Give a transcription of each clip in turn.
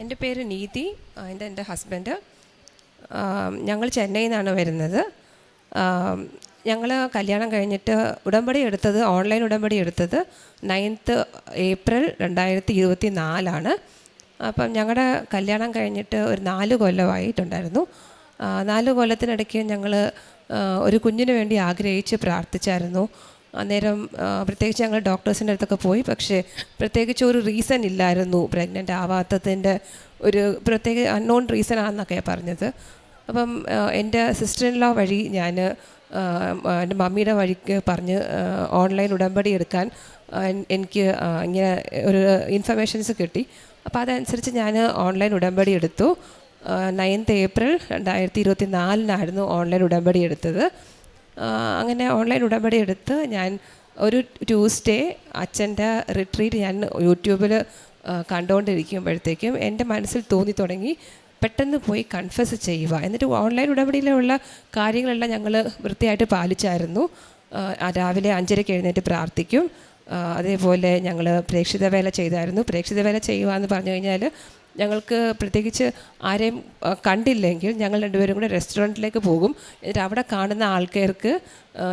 എന്റെ പേര് നീതി എന്റെ എന്റെ ഹസ്ബൻഡ് ഞങ്ങൾ ചെന്നൈയിൽ നിന്നാണ് വരുന്നത് ഞങ്ങൾ കല്യാണം കഴിഞ്ഞിട്ട് ഉടമ്പടി എടുത്തത് ഓൺലൈൻ ഉടമ്പടി എടുത്തത് നയൻത്ത് ഏപ്രിൽ രണ്ടായിരത്തി ഇരുപത്തി നാലാണ് അപ്പം ഞങ്ങളുടെ കല്യാണം കഴിഞ്ഞിട്ട് ഒരു നാല് കൊല്ലമായിട്ടുണ്ടായിരുന്നു. നാല് കൊല്ലത്തിനിടയ്ക്ക് ഞങ്ങൾ ഒരു കുഞ്ഞിന് വേണ്ടി ആഗ്രഹിച്ച് പ്രാർത്ഥിച്ചായിരുന്നു. അന്നേരം പ്രത്യേകിച്ച് ഞങ്ങൾ ഡോക്ടേഴ്സിന്റെ അടുത്തൊക്കെ പോയി. പക്ഷേ പ്രത്യേകിച്ച് ഒരു റീസൺ ഇല്ലായിരുന്നു പ്രഗ്നന്റ് ആവാത്തതിന്റെ ഒരു പ്രത്യേക അൺനോൺ റീസൺ ആണെന്നൊക്കെയാണ് പറഞ്ഞത്. അപ്പം എന്റെ സിസ്റ്റർ ഇൻ ലോ വഴി ഞാൻ എന്റെ മമ്മിയുടെ വഴിക്ക് പറഞ്ഞ് ഓൺലൈൻ ഉടമ്പടി എടുക്കാൻ എനിക്ക് ഇങ്ങനെ ഒരു ഇൻഫർമേഷൻസ് കിട്ടി. അപ്പോൾ അതനുസരിച്ച് ഞാൻ ഓൺലൈൻ ഉടമ്പടി എടുത്തു. നയൻത്ത് ഏപ്രിൽ രണ്ടായിരത്തി ഇരുപത്തി നാലിനായിരുന്നു ഓൺലൈൻ ഉടമ്പടി എടുത്തത്. അങ്ങനെ ഓൺലൈൻ ഉടമ്പടി എടുത്ത് ഞാൻ ഒരു ട്യൂസ്ഡേ അച്ഛന്റെ റിട്രീറ്റ് ഞാൻ യൂട്യൂബിൽ കണ്ടുകൊണ്ടിരിക്കുമ്പോഴത്തേക്കും എന്റെ മനസ്സിൽ തോന്നി തുടങ്ങി പെട്ടെന്ന് പോയി കൺഫസ് ചെയ്യുക. എന്നിട്ട് ഓൺലൈൻ ഉടമ്പടിയിലുള്ള കാര്യങ്ങളെല്ലാം ഞങ്ങൾ വൃത്തിയായിട്ട് പാലിച്ചായിരുന്നു. രാവിലെ അഞ്ചരയ്ക്ക് എഴുന്നേറ്റ് പ്രാർത്ഥിക്കും. അതേപോലെ ഞങ്ങൾ പ്രേക്ഷിത വേല ചെയ്തായിരുന്നു. പ്രേക്ഷിത വേല ചെയ്യുക എന്ന് പറഞ്ഞു കഴിഞ്ഞാൽ ഞങ്ങൾക്ക് പ്രത്യേകിച്ച് ആരെയും കണ്ടില്ലെങ്കിൽ ഞങ്ങൾ രണ്ടുപേരും കൂടെ റെസ്റ്റോറന്റിലേക്ക് പോകും. എന്നിട്ട് അവിടെ കാണുന്ന ആൾക്കാർക്ക്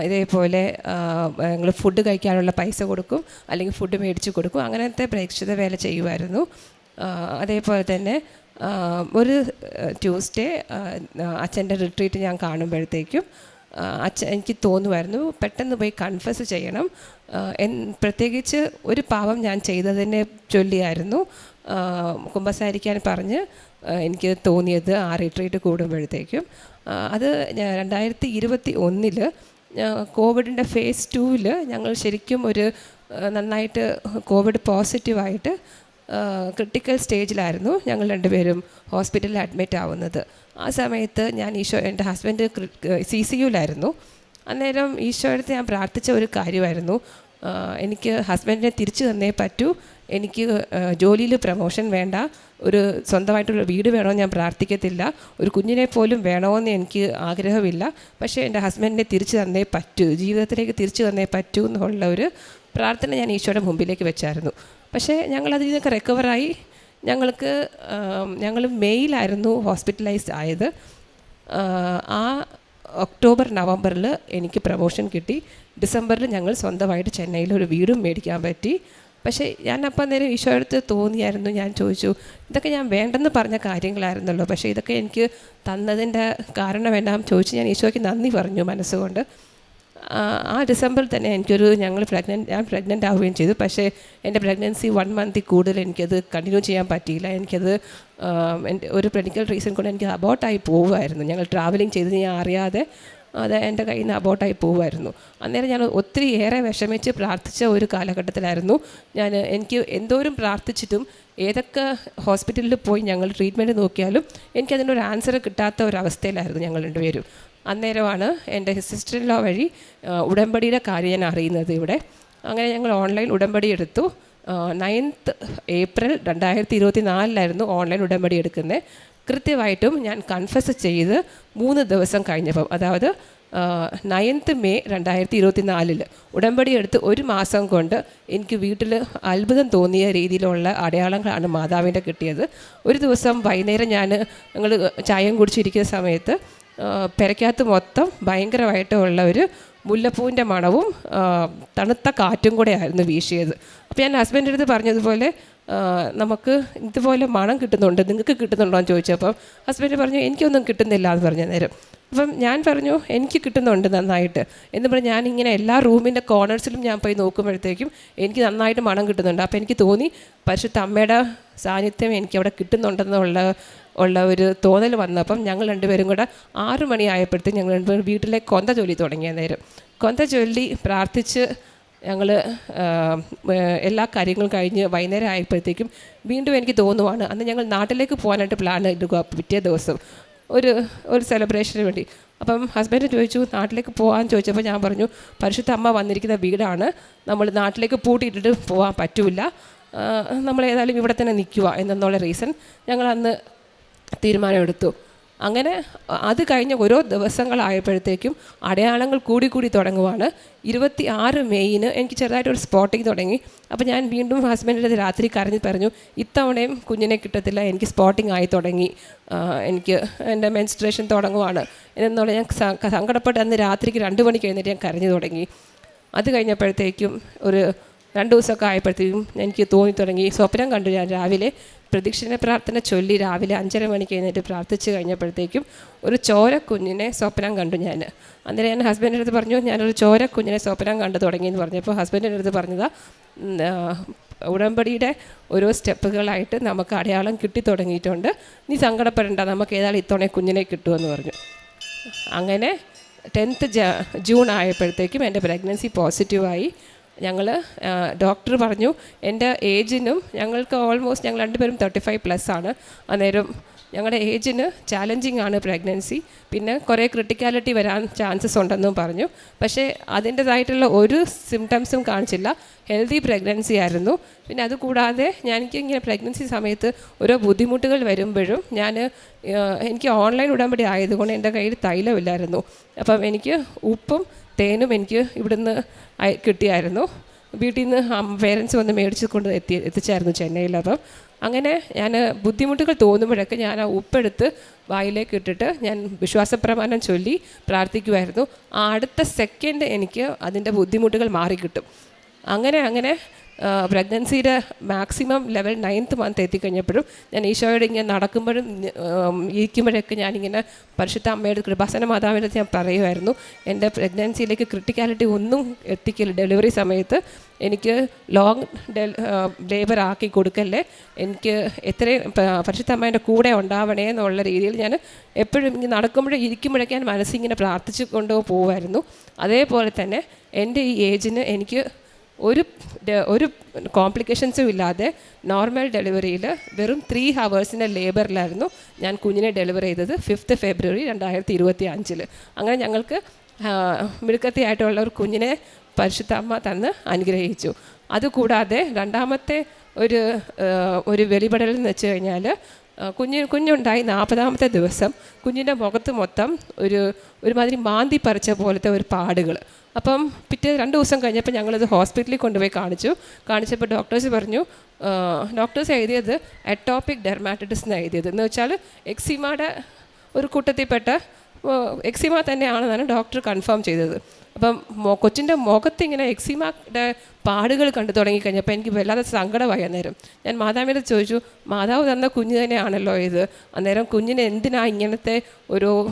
ഇതേപോലെ ഞങ്ങൾ ഫുഡ് കഴിക്കാനുള്ള പൈസ കൊടുക്കും അല്ലെങ്കിൽ ഫുഡ് മേടിച്ച് കൊടുക്കും. അങ്ങനത്തെ പ്രേക്ഷിത വേല ചെയ്യുമായിരുന്നു. അതേപോലെ തന്നെ ഒരു ട്യൂസ്ഡേ അച്ഛന്റെ റിട്രീറ്റ് ഞാൻ കാണുമ്പോഴത്തേക്കും അച്ഛൻ എനിക്ക് തോന്നുമായിരുന്നു പെട്ടെന്ന് പോയി കൺഫസ് ചെയ്യണം. എൻ പ്രത്യേകിച്ച് ഒരു പാവം ഞാൻ ചെയ്തതിനെ ചൊല്ലിയായിരുന്നു. കുമ്പസാരിക്കാൻ പറഞ്ഞ് എനിക്ക് തോന്നിയത് ആ റിട്രീറ്റ് കൂടുമ്പോഴത്തേക്കും. അത് രണ്ടായിരത്തി ഇരുപത്തി ഒന്നിൽ കോവിഡിന്റെ ഫേസ് ടൂവിൽ ഞങ്ങൾ ശരിക്കും ഒരു നന്നായിട്ട് കോവിഡ് പോസിറ്റീവായിട്ട് ക്രിട്ടിക്കൽ സ്റ്റേജിലായിരുന്നു ഞങ്ങൾ രണ്ടുപേരും ഹോസ്പിറ്റലിൽ അഡ്മിറ്റ് ആവുന്നത്. ആ സമയത്ത് ഞാൻ ഈശോ എന്റെ ഹസ്ബൻഡ് സി സി യുലായിരുന്നു അന്നേരം ഈശോയുടെ ഞാൻ പ്രാർത്ഥിച്ച ഒരു കാര്യമായിരുന്നു. എനിക്ക് ഹസ്ബൻഡിനെ തിരിച്ചു തന്നേ പറ്റൂ. എനിക്ക് ജോലിയിൽ പ്രമോഷൻ വേണ്ട ഒരു സ്വന്തമായിട്ടുള്ള വീട് വേണമെന്ന് ഞാൻ പ്രാർത്ഥിക്കത്തില്ല ഒരു കുഞ്ഞിനെ പോലും വേണമെന്ന് എനിക്ക് ആഗ്രഹമില്ല പക്ഷേ എന്റെ ഹസ്ബൻഡിനെ തിരിച്ചു തന്നേ പറ്റൂ ജീവിതത്തിലേക്ക് തിരിച്ചു തന്നേ പറ്റൂ എന്നുള്ള ഒരു പ്രാർത്ഥന ഞാൻ ഈശോയുടെ മുമ്പിലേക്ക് വെച്ചായിരുന്നു. പക്ഷേ ഞങ്ങളതിൽ നിന്നൊക്കെ റിക്കവറായി ഞങ്ങൾക്ക് ഞങ്ങൾ മെയ്യിലായിരുന്നു ഹോസ്പിറ്റലൈസ്ഡ് ആയത്. ആ ഒക്ടോബർ നവംബറിൽ എനിക്ക് പ്രമോഷൻ കിട്ടി. ഡിസംബറിൽ ഞങ്ങൾ സ്വന്തമായിട്ട് ചെന്നൈയിൽ ഒരു വീടും മേടിക്കാൻ പറ്റി. പക്ഷേ ഞാൻ അപ്പം നേരം ഈശോ അടുത്ത് തോന്നിയായിരുന്നു ഞാൻ ചോദിച്ചു ഇതൊക്കെ ഞാൻ വേണ്ടെന്ന് പറഞ്ഞ കാര്യങ്ങളായിരുന്നല്ലോ പക്ഷേ ഇതൊക്കെ എനിക്ക് തന്നതിന്റെ കാരണം എന്താണെന്ന് ചോദിച്ച് ഞാൻ ഈശോയ്ക്ക് നന്ദി പറഞ്ഞു മനസ്സുകൊണ്ട്. ആ, ഡിസംബറിൽ തന്നെ എനിക്കൊരു ഞങ്ങൾ പ്രഗ്നന്റ് ഞാൻ പ്രഗ്നന്റ് ആവുകയും ചെയ്തു. പക്ഷേ എന്റെ പ്രഗ്നൻസി വൺ മന്തിൽ കൂടുതൽ എനിക്കത് കണ്ടിന്യൂ ചെയ്യാൻ പറ്റിയില്ല. എനിക്കത് ഒരു മെഡിക്കൽ റീസൺ കൊണ്ട് എനിക്ക് അബോട്ടായി പോവുമായിരുന്നു ഞങ്ങൾ ട്രാവലിംഗ് ചെയ്ത് ഞാൻ അറിയാതെ അത് എന്റെ കയ്യിൽ നിന്ന് അബോട്ടായി പോകുമായിരുന്നു അന്നേരം ഞാൻ ഒത്തിരി ഏറെ വിഷമിച്ച് പ്രാർത്ഥിച്ച ഒരു കാലഘട്ടത്തിലായിരുന്നു. ഞാൻ എനിക്ക് എന്തോരം പ്രാർത്ഥിച്ചിട്ടും ഏതൊക്കെ ഹോസ്പിറ്റലിൽ പോയി ഞങ്ങൾ ട്രീറ്റ്മെന്റ് നോക്കിയാലും എനിക്കതിനൊരു ആൻസർ കിട്ടാത്ത ഒരു അവസ്ഥയിലായിരുന്നു ഞങ്ങൾ രണ്ടുപേരും. അന്നേരമാണ് എന്റെ സിസ്റ്റർ ലോ വഴി ഉടമ്പടിയുടെ കാര്യം ഞാൻ അറിയുന്നത് ഇവിടെ. അങ്ങനെ ഞങ്ങൾ ഓൺലൈൻ ഉടമ്പടി എടുത്തു. നയൻത്ത് ഏപ്രിൽ രണ്ടായിരത്തി ഇരുപത്തി നാലിലായിരുന്നു ഓൺലൈൻ ഉടമ്പടി എടുക്കുന്നത്. കൃത്യമായിട്ടും ഞാൻ കൺഫസ് ചെയ്ത് മൂന്ന് ദിവസം കഴിഞ്ഞപ്പം അതായത് നയൻത്ത് മെയ് രണ്ടായിരത്തി ഇരുപത്തി നാലിൽ ഉടമ്പടി എടുത്ത് ഒരു മാസം കൊണ്ട് എനിക്ക് വീട്ടിൽ അത്ഭുതം തോന്നിയ രീതിയിലുള്ള അടയാളങ്ങളാണ് മാതാവിന്റെ കിട്ടിയത്. ഒരു ദിവസം വൈകുന്നേരം ഞാൻ ഞങ്ങൾ ചായം കുടിച്ചിരിക്കുന്ന സമയത്ത് പെരയ്ക്കകത്ത് മൊത്തം ഭയങ്കരമായിട്ടുള്ള ഒരു മുല്ലപ്പൂവിന്റെ മണവും തണുത്ത കാറ്റും കൂടെ ആയിരുന്നു വീശിയത്. അപ്പോൾ ഞാൻ ഹസ്ബൻഡിന്റെ അടുത്ത് പറഞ്ഞതുപോലെ നമുക്ക് ഇതുപോലെ മണം കിട്ടുന്നുണ്ട് നിങ്ങൾക്ക് കിട്ടുന്നുണ്ടോ എന്ന് ചോദിച്ചപ്പം ഹസ്ബൻഡ് പറഞ്ഞു എനിക്കൊന്നും കിട്ടുന്നില്ല എന്ന് പറഞ്ഞ നേരം. അപ്പം ഞാൻ പറഞ്ഞു എനിക്ക് കിട്ടുന്നുണ്ട് നന്നായിട്ട്. എന്ന് പറഞ്ഞ് ഞാൻ ഇങ്ങനെ എല്ലാ റൂമിന്റെ കോർണേഴ്സിലും ഞാൻ പോയി നോക്കുമ്പോഴത്തേക്കും എനിക്ക് നന്നായിട്ട് മണം കിട്ടുന്നുണ്ട്. അപ്പോൾ എനിക്ക് തോന്നി പരിശുദ്ധ അമ്മയുടെ സാന്നിധ്യം എനിക്ക് അവിടെ കിട്ടുന്നുണ്ടെന്നുള്ള ഉള്ള ഒരു തോന്നൽ വന്നപ്പം ഞങ്ങൾ രണ്ടുപേരും കൂടെ ആറു മണിയായപ്പോഴത്തേക്കും ഞങ്ങൾ രണ്ടുപേരും വീട്ടിലെ കൊന്ത ജോലി തുടങ്ങിയ നേരം. കൊന്ത ചൊല്ലി പ്രാർത്ഥിച്ച് ഞങ്ങൾ എല്ലാ കാര്യങ്ങളും കഴിഞ്ഞ് വൈകുന്നേരം ആയപ്പോഴത്തേക്കും വീണ്ടും എനിക്ക് തോന്നുവാണ് അന്ന് ഞങ്ങൾ നാട്ടിലേക്ക് പോകാനായിട്ട് പ്ലാൻ ഇടുക പിറ്റേ ദിവസം. ഒരു ഒരു സെലിബ്രേഷന് വേണ്ടി. അപ്പം ഹസ്ബൻഡ് ചോദിച്ചു നാട്ടിലേക്ക് പോകാൻ? ചോദിച്ചപ്പോൾ ഞാൻ പറഞ്ഞു പരിശുദ്ധ അമ്മ വന്നിരിക്കുന്ന വീടാണ്. നമ്മൾ നാട്ടിലേക്ക് പൂട്ടിയിട്ടിട്ട് പോകാൻ പറ്റില്ല നമ്മൾ ഏതായാലും ഇവിടെ തന്നെ നിൽക്കുക എന്നുള്ള റീസൺ ഞങ്ങൾ അന്ന് തീരുമാനമെടുത്തു. അങ്ങനെ അത് കഴിഞ്ഞ ഓരോ ദിവസങ്ങളായപ്പോഴത്തേക്കും അടയാളങ്ങൾ കൂടി കൂടി തുടങ്ങുവാണ്. ഇരുപത്തി ആറ് മെയ്യിന് എനിക്ക് ചെറുതായിട്ട് ഒരു സ്പോട്ടിങ് തുടങ്ങി. അപ്പോൾ ഞാൻ വീണ്ടും ഹസ്ബൻഡിന്റെ രാത്രി കരഞ്ഞ് പറഞ്ഞു ഇത്തവണയും കുഞ്ഞിനെ കിട്ടത്തില്ല എനിക്ക് സ്പോട്ടിങ് ആയി തുടങ്ങി. എനിക്ക് എന്റെ മെൻസ്ട്രേഷൻ തുടങ്ങുവാണ്. എന്നുള്ള ഞാൻ സങ്കടപ്പെട്ട് അന്ന് രാത്രിക്ക് രണ്ട് മണിക്ക് കഴിഞ്ഞിട്ട് ഞാൻ കരഞ്ഞു തുടങ്ങി. അത് കഴിഞ്ഞപ്പോഴത്തേക്കും ഒരു രണ്ട് ദിവസമൊക്കെ ആയപ്പോഴത്തേക്കും എനിക്ക് തോന്നി തുടങ്ങി. സ്വപ്നം കണ്ടു ഞാൻ രാവിലെ. പ്രദക്ഷിണ പ്രാർത്ഥന ചൊല്ലി രാവിലെ അഞ്ചര മണിക്ക് എഴുന്നേറ്റ് പ്രാർത്ഥിച്ച് കഴിഞ്ഞപ്പോഴത്തേക്കും ഒരു ചോര കുഞ്ഞിനെ സ്വപ്നം കണ്ടു ഞാൻ. അന്നേരം ഞാൻ ഹസ്ബൻഡിന്റെ അടുത്ത് പറഞ്ഞു ഞാനൊരു ചോര കുഞ്ഞിനെ സ്വപ്നം കണ്ടു തുടങ്ങിയെന്ന് പറഞ്ഞപ്പോൾ ഹസ്ബൻഡിന്റെ അടുത്ത് പറഞ്ഞതാ ഉടമ്പടിയുടെ ഓരോ സ്റ്റെപ്പുകളായിട്ട് നമുക്ക് അടയാളം കിട്ടി തുടങ്ങിയിട്ടുണ്ട്. നീ സങ്കടപ്പെടേണ്ട നമുക്ക് ഏതായാലും ഇത്തവണ കുഞ്ഞിനെ കിട്ടുമെന്ന് പറഞ്ഞു. അങ്ങനെ ടെൻത്ത് ജൂൺ ആയപ്പോഴത്തേക്കും എന്റെ പ്രഗ്നൻസി പോസിറ്റീവായി ഞങ്ങൾ ഡോക്ടർ പറഞ്ഞു എന്റെ ഏജിനും ഞങ്ങൾക്ക് ഓൾമോസ്റ്റ് ഞങ്ങൾ രണ്ടുപേരും തേർട്ടി ഫൈവ് പ്ലസ് ആണ്. അന്നേരം ഞങ്ങളുടെ ഏജിന് ചാലഞ്ചിങ് ആണ് പ്രഗ്നൻസി പിന്നെ കുറേ ക്രിട്ടിക്കാലിറ്റി വരാൻ ചാൻസസ് ഉണ്ടെന്നും പറഞ്ഞു. പക്ഷേ അതിന്റെതായിട്ടുള്ള ഒരു സിംറ്റംസും കാണിച്ചില്ല. ഹെൽത്തി പ്രഗ്നൻസി ആയിരുന്നു. പിന്നെ അതുകൂടാതെ ഞാൻ എനിക്ക് ഇങ്ങനെ പ്രഗ്നൻസി സമയത്ത് ഓരോ ബുദ്ധിമുട്ടുകൾ വരുമ്പോഴും ഞാൻ എനിക്ക് ഓൺലൈൻ ഉടമ്പടി ആയതുകൊണ്ട് എന്റെ കയ്യിൽ തൈലമില്ലായിരുന്നു. അപ്പം എനിക്ക് ഉപ്പും തേനും എനിക്ക് ഇവിടുന്ന് കിട്ടിയായിരുന്നു. വീട്ടിൽ നിന്ന് പേരൻസ് വന്ന് മേടിച്ച് കൊണ്ട് എത്തി എത്തിച്ചായിരുന്നു ചെന്നൈയിൽ അപ്പം. അങ്ങനെ ഞാൻ ബുദ്ധിമുട്ടുകൾ തോന്നുമ്പോഴൊക്കെ ഞാൻ ആ ഉപ്പെടുത്ത് വായിലേക്ക് ഇട്ടിട്ട് ഞാൻ വിശ്വാസപ്രമാണം ചൊല്ലി പ്രാർത്ഥിക്കുമായിരുന്നു അടുത്ത സെക്കൻഡ് എനിക്ക് അതിന്റെ ബുദ്ധിമുട്ടുകൾ മാറിക്കിട്ടും. അങ്ങനെ അങ്ങനെ പ്രഗ്നൻസിയുടെ മാക്സിമം ലെവൽ നയൻത്ത് മന്ത് എത്തിക്കഴിഞ്ഞപ്പോഴും ഞാൻ ഈശോയോട് ഇങ്ങനെ നടക്കുമ്പോഴും ഇരിക്കുമ്പോഴൊക്കെ ഞാനിങ്ങനെ പരിശുദ്ധ അമ്മയുടെ കൃപാസന മാതാവിന്റെ ഞാൻ പറയുമായിരുന്നു. എന്റെ പ്രഗ്നൻസിയിലേക്ക് ക്രിട്ടിക്കാലിറ്റി ഒന്നും എത്തിക്കില്ല ഡെലിവറി സമയത്ത് എനിക്ക് ലോങ് ലേബർ ആക്കി കൊടുക്കല്ലേ എനിക്ക് എത്രയും പ- പരിശുദ്ധ അമ്മേന്റെ കൂടെ ഉണ്ടാവണേ എന്നുള്ള രീതിയിൽ ഞാൻ എപ്പോഴും ഇങ്ങനെ നടക്കുമ്പോഴും ഇരിക്കുമ്പോഴൊക്കെ ഞാൻ മനസ്സിങ്ങനെ പ്രാർത്ഥിച്ചു കൊണ്ട് പോകുമായിരുന്നു അതേപോലെ തന്നെ എന്റെ ഈ ഏജിന് എനിക്ക് ഒരു ഒരു കോംപ്ലിക്കേഷൻസും ഇല്ലാതെ നോർമൽ ഡെലിവറിയിൽ വെറും ത്രീ ഹവേഴ്സിന്റെ ലേബറിലായിരുന്നു ഞാൻ കുഞ്ഞിനെ ഡെലിവർ ചെയ്തത് ഫിഫ്ത്ത് ഫെബ്രുവരി രണ്ടായിരത്തി ഇരുപത്തി അഞ്ചിൽ അങ്ങനെ ഞങ്ങൾക്ക് മിടുക്കത്തിയായിട്ടുള്ള ഒരു കുഞ്ഞിനെ പരിശുദ്ധമ്മ തന്ന് അനുഗ്രഹിച്ചു. അതുകൂടാതെ രണ്ടാമത്തെ ഒരു ഒരു വെളിപെടൽ എന്ന് വെച്ച് കഴിഞ്ഞാൽ കുഞ്ഞ് കുഞ്ഞുണ്ടായി നാൽപ്പതാമത്തെ ദിവസം കുഞ്ഞിന്റെ മുഖത്ത് മൊത്തം ഒരു ഒരുമാതിരി മാന്തി പറിച്ച പോലത്തെ ഒരു പാടുകൾ അപ്പം പിറ്റേ രണ്ട് ദിവസം കഴിഞ്ഞപ്പോൾ ഞങ്ങളത് ഹോസ്പിറ്റലിൽ കൊണ്ടുപോയി കാണിച്ചു. കാണിച്ചപ്പോൾ ഡോക്ടേഴ്സ് പറഞ്ഞു ഡോക്ടേഴ്സ് എഴുതിയത് എട്ടോപ്പിക് ഡെർമാറ്റിറ്റിസ് എന്ന് എഴുതിയത്. എന്ന് വെച്ചാൽ എക്സിമയുടെ ഒരു കൂട്ടത്തിൽപ്പെട്ട എക്സിമ തന്നെയാണെന്നാണ് ഡോക്ടർ കൺഫേം ചെയ്തത്. അപ്പം കൊച്ചിന്റെ മുഖത്ത് ഇങ്ങനെ എക്സിമയുടെ പാടുകൾ കണ്ടു തുടങ്ങിക്കഴിഞ്ഞപ്പോൾ എനിക്ക് വല്ലാതെ സങ്കടമായി അന്നേരം. ഞാൻ മാതാവിനോട് ചോദിച്ചു മാതാവ് തന്ന കുഞ്ഞ് തന്നെയാണല്ലോ ഇത്. അന്നേരം കുഞ്ഞിന് എന്തിനാ ഇങ്ങനത്തെ ഒരു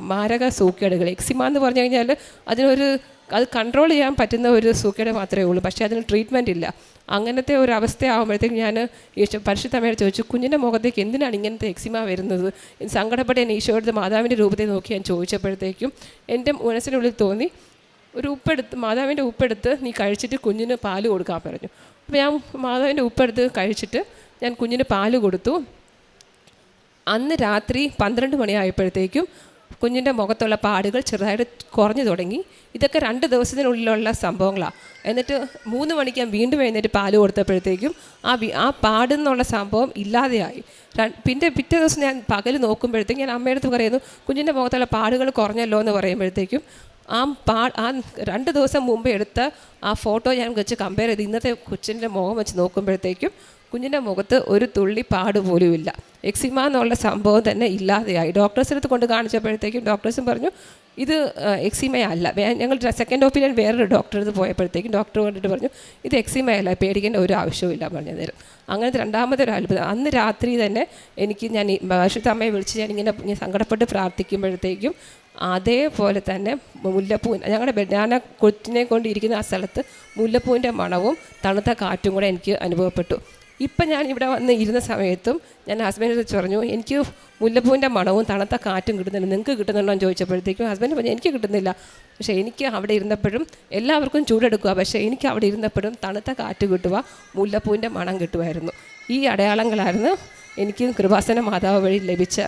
മാരക സൂക്കേടുകൾ? എക്സിമ എന്ന് പറഞ്ഞു കഴിഞ്ഞാൽ അതിനൊരു അത് കൺട്രോൾ ചെയ്യാൻ പറ്റുന്ന ഒരു സൂക്കേട് മാത്രമേ ഉള്ളൂ. പക്ഷേ അതിന് ട്രീറ്റ്മെന്റ് ഇല്ല. അങ്ങനത്തെ ഒരു അവസ്ഥ ആകുമ്പോഴത്തേക്ക് ഞാൻ ഈശോ പരിശുദ്ധമ്മയോട് ചോദിച്ചു കുഞ്ഞിന്റെ മുഖത്തേക്ക് എന്തിനാണ് ഇങ്ങനത്തെ എക്സിമ വരുന്നത്? സങ്കടപ്പെട്ട് ഞാൻ ഈശോയുടെ മാതാവിന്റെ രൂപത്തെ നോക്കി ഞാൻ ചോദിച്ചപ്പോഴത്തേക്കും എന്റെ മനസ്സിനുള്ളിൽ തോന്നി ഒരു ഉപ്പെടുത്ത് മാതാവിന്റെ ഉപ്പെടുത്ത് നീ കഴിച്ചിട്ട് കുഞ്ഞിന് പാൽ കൊടുക്കാൻ പറഞ്ഞു. അപ്പോൾ ഞാൻ മാതാവിന്റെ ഉപ്പെടുത്ത് കഴിച്ചിട്ട് ഞാൻ കുഞ്ഞിന് പാൽ കൊടുത്തു. അന്ന് രാത്രി പന്ത്രണ്ട് മണിയായപ്പോഴത്തേക്കും കുഞ്ഞിന്റെ മുഖത്തുള്ള പാടുകൾ ചെറുതായിട്ട് കുറഞ്ഞു തുടങ്ങി. ഇതൊക്കെ രണ്ട് ദിവസത്തിനുള്ളിലുള്ള സംഭവങ്ങളാണ് എന്നിട്ട് മൂന്ന് മണിക്ക് ഞാൻ വീണ്ടും എഴുന്നേറ്റ് പാൽ കൊടുത്തപ്പോഴത്തേക്കും ആ ആ പാടെന്നുള്ള സംഭവം ഇല്ലാതെയായി. പിന്നെ പിറ്റേ ദിവസം ഞാൻ പകൽ നോക്കുമ്പോഴത്തേക്കും ഞാൻ അമ്മയുടെ അടുത്ത് പറയുന്നു കുഞ്ഞിന്റെ മുഖത്തുള്ള പാടുകൾ കുറഞ്ഞല്ലോ എന്ന് പറയുമ്പോഴത്തേക്കും ആ പാ ആ രണ്ട് ദിവസം മുമ്പ് എടുത്ത ആ ഫോട്ടോ ഞാൻ വെച്ച് കമ്പയർ ചെയ്ത് ഇന്നത്തെ കൊച്ചിന്റെ മുഖം വെച്ച് നോക്കുമ്പോഴത്തേക്കും കുഞ്ഞിന്റെ മുഖത്ത് ഒരു തുള്ളി പാട് പോലുമില്ല എക്സിമ എന്നുള്ള സംഭവം തന്നെ ഇല്ലാതെയായി. ഡോക്ടേഴ്സിന്റെ അടുത്ത് കൊണ്ട് കാണിച്ചപ്പോഴത്തേക്കും ഡോക്ടേഴ്സും പറഞ്ഞു ഇത് എക്സിമയല്ല ഞങ്ങൾ സെക്കൻഡ് ഒപ്പീനിയൻ വേറൊരു ഡോക്ടറെ അടുത്ത് പോയപ്പോഴത്തേക്കും ഡോക്ടർ കണ്ടിട്ട് പറഞ്ഞു ഇത് എക്സിമയല്ല പേടിക്കേണ്ട ഒരു ആവശ്യവുമില്ല പറഞ്ഞു തരും അങ്ങനത്തെ രണ്ടാമത്തെ ഒരു അത്ഭുതം. അന്ന് രാത്രി തന്നെ എനിക്ക് ഞാൻ അമ്മയെ വിളിച്ച് ഇങ്ങനെ സങ്കടപ്പെട്ട് പ്രാർത്ഥിക്കുമ്പോഴത്തേക്കും അതേപോലെ തന്നെ മുല്ലപ്പൂ ഞങ്ങളുടെ ബനാന കൊച്ചിനെ കൊണ്ടിരിക്കുന്ന ആ സ്ഥലത്ത് മുല്ലപ്പൂവിന്റെ മണവും തണുത്ത കാറ്റും കൂടെ എനിക്ക് അനുഭവപ്പെട്ടു. ഇപ്പം ഞാൻ ഇവിടെ വന്ന് ഇരുന്ന സമയത്തും ഞാൻ ഹസ്ബൻഡിനെ പറഞ്ഞു എനിക്ക് മുല്ലപ്പൂവിന്റെ മണവും തണുത്ത കാറ്റും കിട്ടുന്നുണ്ട്. നിങ്ങൾക്ക് കിട്ടുന്നുണ്ടോ? എന്ന് ചോദിച്ചപ്പോഴത്തേക്കും ഹസ്ബൻഡ് പറഞ്ഞു എനിക്ക് കിട്ടുന്നില്ല. പക്ഷേ എനിക്ക് അവിടെ ഇരുന്നപ്പോഴും എല്ലാവർക്കും ചൂടെടുക്കുക. പക്ഷേ എനിക്ക് അവിടെ ഇരുന്നപ്പോഴും തണുത്ത കാറ്റ് കിട്ടുക മുല്ലപ്പൂവിന്റെ മണം കിട്ടുമായിരുന്നു. ഈ അടയാളങ്ങളായിരുന്നു എനിക്ക് കൃപാസന മാതാവ് വഴി ലഭിച്ച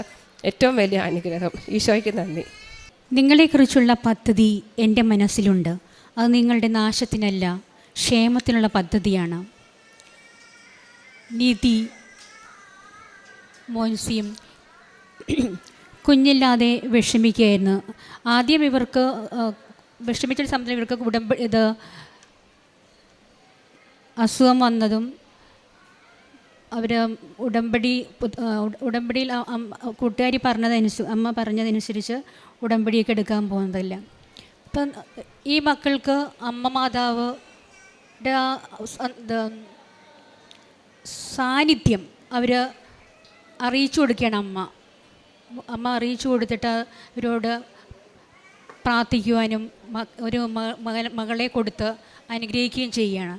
ഏറ്റവും വലിയ അനുഗ്രഹം. ഈശോയ്ക്ക് നന്ദി. നിങ്ങളെക്കുറിച്ചുള്ള പദ്ധതി എന്റെ മനസ്സിലുണ്ട്. അത് നിങ്ങളുടെ നാശത്തിനല്ല ക്ഷേമത്തിനുള്ള പദ്ധതിയാണ്. നീതി മോൻസിയും കുഞ്ഞില്ലാതെ വിഷമിക്കുകയായിരുന്നു. ആദ്യം ഇവർക്ക് വിഷമിച്ചൊരു വിഷമിച്ച സമയത്ത് ഇവർക്ക് ഉടമ്പ ഇത് അസുഖം വന്നതും അവർ ഉടമ്പടി ഉടമ്പടിയിൽ കൂട്ടുകാരി പറഞ്ഞതനുസരിച്ച് അമ്മ പറഞ്ഞതനുസരിച്ച് ഉടമ്പടിയൊക്കെ എടുക്കാൻ പോകുന്നതല്ല. ഇപ്പം ഈ മക്കൾക്ക് അമ്മ ഇത് സാന്നിധ്യം അവർ അറിയിച്ചു കൊടുക്കുകയാണ് അമ്മ. അമ്മ അറിയിച്ചു കൊടുത്തിട്ട് ഇവരോട് പ്രാർത്ഥിക്കുവാനും ഒരു മകളെ കൊടുത്ത് അനുഗ്രഹിക്കുകയും ചെയ്യുകയാണ്.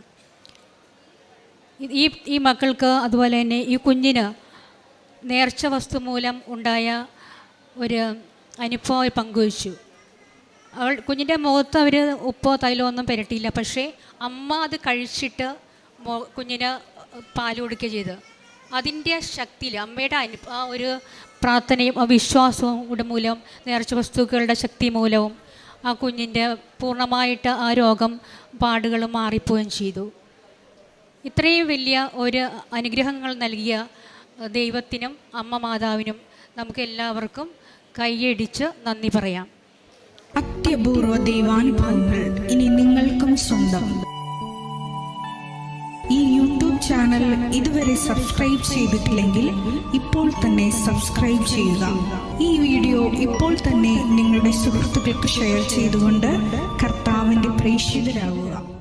ഈ ഈ മക്കൾക്ക് അതുപോലെ തന്നെ ഈ കുഞ്ഞിന് നേർച്ച വസ്തു മൂലം ഉണ്ടായ ഒരു അനുഭവം പങ്കുവച്ചു. അവൾ കുഞ്ഞിന്റെ മുഖത്ത് അവർ ഉപ്പോ തൈലോ ഒന്നും പുരട്ടിയില്ല. പക്ഷേ അമ്മ അത് കഴിച്ചിട്ട് കുഞ്ഞിന് പാൽ കൊടുക്കുക ചെയ്ത്. അതിന്റെ ശക്തിയിൽ അമ്മയുടെ അനു ആ ഒരു പ്രാർത്ഥനയും ആ വിശ്വാസവും കൂടെ മൂലം നേർച്ച വസ്തുക്കളുടെ ശക്തി മൂലവും ആ കുഞ്ഞിന്റെ പൂർണമായിട്ട് ആ രോഗം പാടുകൾ മാറിപ്പോവുകയും ചെയ്തു. ഇത്രയും വലിയ ഒരു അനുഗ്രഹങ്ങൾ നൽകിയ ദൈവത്തിനും അമ്മ മാതാവിനും നമുക്ക് എല്ലാവർക്കും കൈയടിച്ച് നന്ദി പറയാം. അത്യപൂർവ ദൈവാനുഭവങ്ങൾ ഇനി നിങ്ങൾക്കും സ്വന്തം. ഈ യൂട്യൂബ് ചാനൽ ഇതുവരെ സബ്സ്ക്രൈബ് ചെയ്തിട്ടില്ലെങ്കിൽ ഇപ്പോൾ തന്നെ സബ്സ്ക്രൈബ് ചെയ്യുക. ഈ വീഡിയോ ഇപ്പോൾ തന്നെ നിങ്ങളുടെ സുഹൃത്തുക്കൾക്ക് ഷെയർ ചെയ്തുകൊണ്ട് കർത്താവിന്റെ പ്രേക്ഷിതരാകുക.